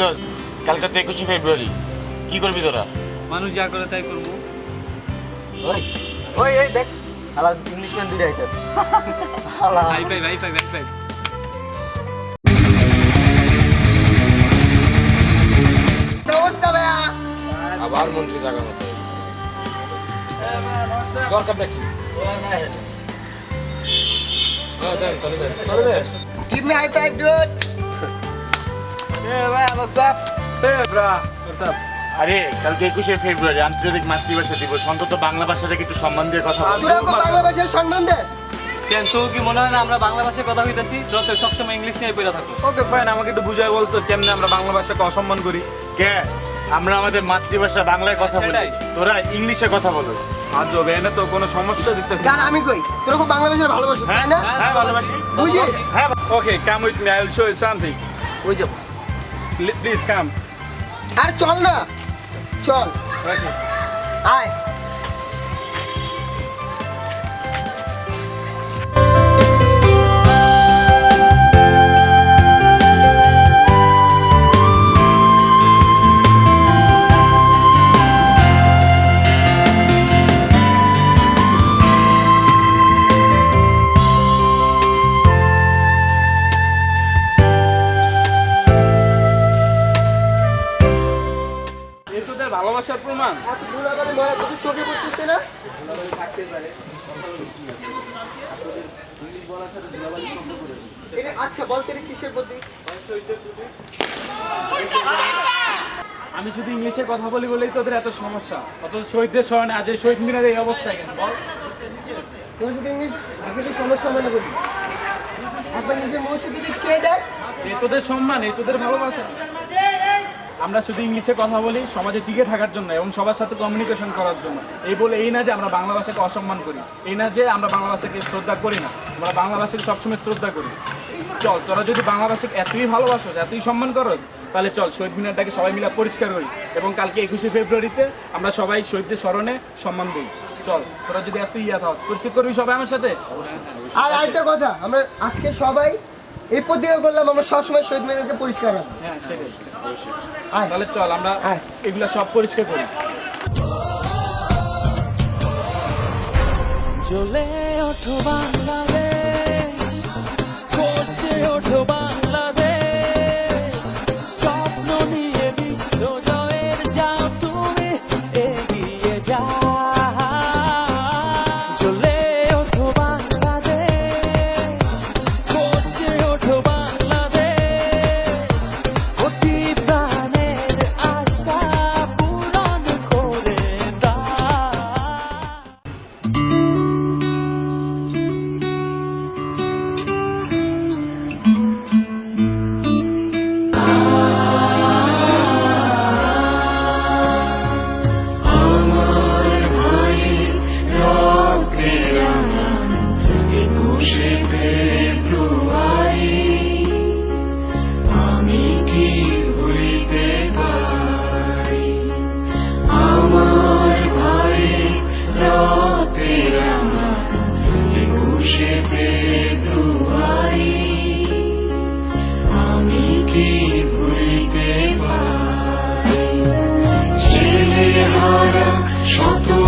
দোস্ত কালকে তো একুশে ফেব্রুয়ারি। কি করবি তোরা? মানুষ যা করে তাই করব। ওই ওই এই দেখ আলা ইংলিশম্যান দুইটা আইতাছে আলা ভাই ভাই ভাই ভাই ভাই ভাই। অবস্থা ভাইয়া? আবার মন্ত্রী জায়গা মতো। হ্যাঁ Give me high five, dude. Hey man, what's up? Hey bro, what's up? আরে কালকে একুশে ফেব্রুয়ারি আন্তর্জাতিক মাতৃভাষা দিবস। অন্তত বাংলা ভাষাটাকে একটু সম্মান দিয়ে কথা বল তোরা সম্মান দেস? কেন তো কি মনে হয় না আমরা বাংলা ভাষায় কথা হইতাছি যত সবসময় ইংলিশ নিয়ে পড়ে থাকো। ওকে ফাইন আমাকে একটু বুঝাই বলতো কেমনে আমরা বাংলা ভাষাকে অসম্মান করি। কে? আমরা আমাদের মাতৃভাষা বাংলায় কথা বলি। তোরা ইংলিশে কথা বলো। আজব এনে তো কোনো সমস্যা গান আমি কই? তোরা কোন বাংলা ভাষা ভালোবাসিস তাই না? হ্যাঁ ভালোবাসি। বুঝিস? হ্যাঁ okay come with me I will show you something ওই যাব প্লিজ কাম আর চল না। চল। আয়। তোদের ভালোবাসার প্রমাণ। এত ধুলাবালি মরা তোকে চোখে পড়তেছে না? এটা আচ্ছা বলতে রে কিসের প্রতি আমি শুধু ইংলিশে কথা বলি বলেই তোদের এত সমস্যা। অত শহীদদের স্মরণে আজ এই শহীদ মিনারের এই অবস্থা কেন? বল। তুমি শুধু ইংলিশ ভাষাতে সমস্যা মনে করি। একবার নিজের মৌসুম চেয়ে এই তোদের সম্মান এই তোদের ভালোবাসা। আমরা শুধু ইংলিশে কথা বলি সমাজে টিকে থাকার জন্য এবং সবার সাথে কমিউনিকেশন করার জন্য। এই বলে এই না যে আমরা বাংলা ভাষাকে অসম্মান করি এই না যে আমরা বাংলা ভাষাকে শ্রদ্ধা করি না আমরা বাংলা ভাষাকে সবসময় শ্রদ্ধা করি। চল তোরা যদি বাংলা ভাষাকে এতই ভালোবাসো এতই সম্মান করো তাহলে চল শহীদ মিনারটাকে সবাই মিলে পরিষ্কার করি এবং কালকে একুশে ফেব্রুয়ারিতে আমরা সবাই শহীদদের স্মরণে সম্মান দিই। চল তোরা যদি এত ইয়া থাক পরিষ্কার করবি সবাই আমার সাথে? আর আরেকটা কথা আমরা আজকে সবাই এই প্রতিজ্ঞা করলাম আমরা সবসময় শহীদ মিনারকে পরিষ্কার রাখব। হ্যাঁ সেটাই। তাহলে চল আমরা হ্যাঁ। এগুলা সব পরিষ্কার করি। চলে ওঠো বাংলাদেশ। Choto.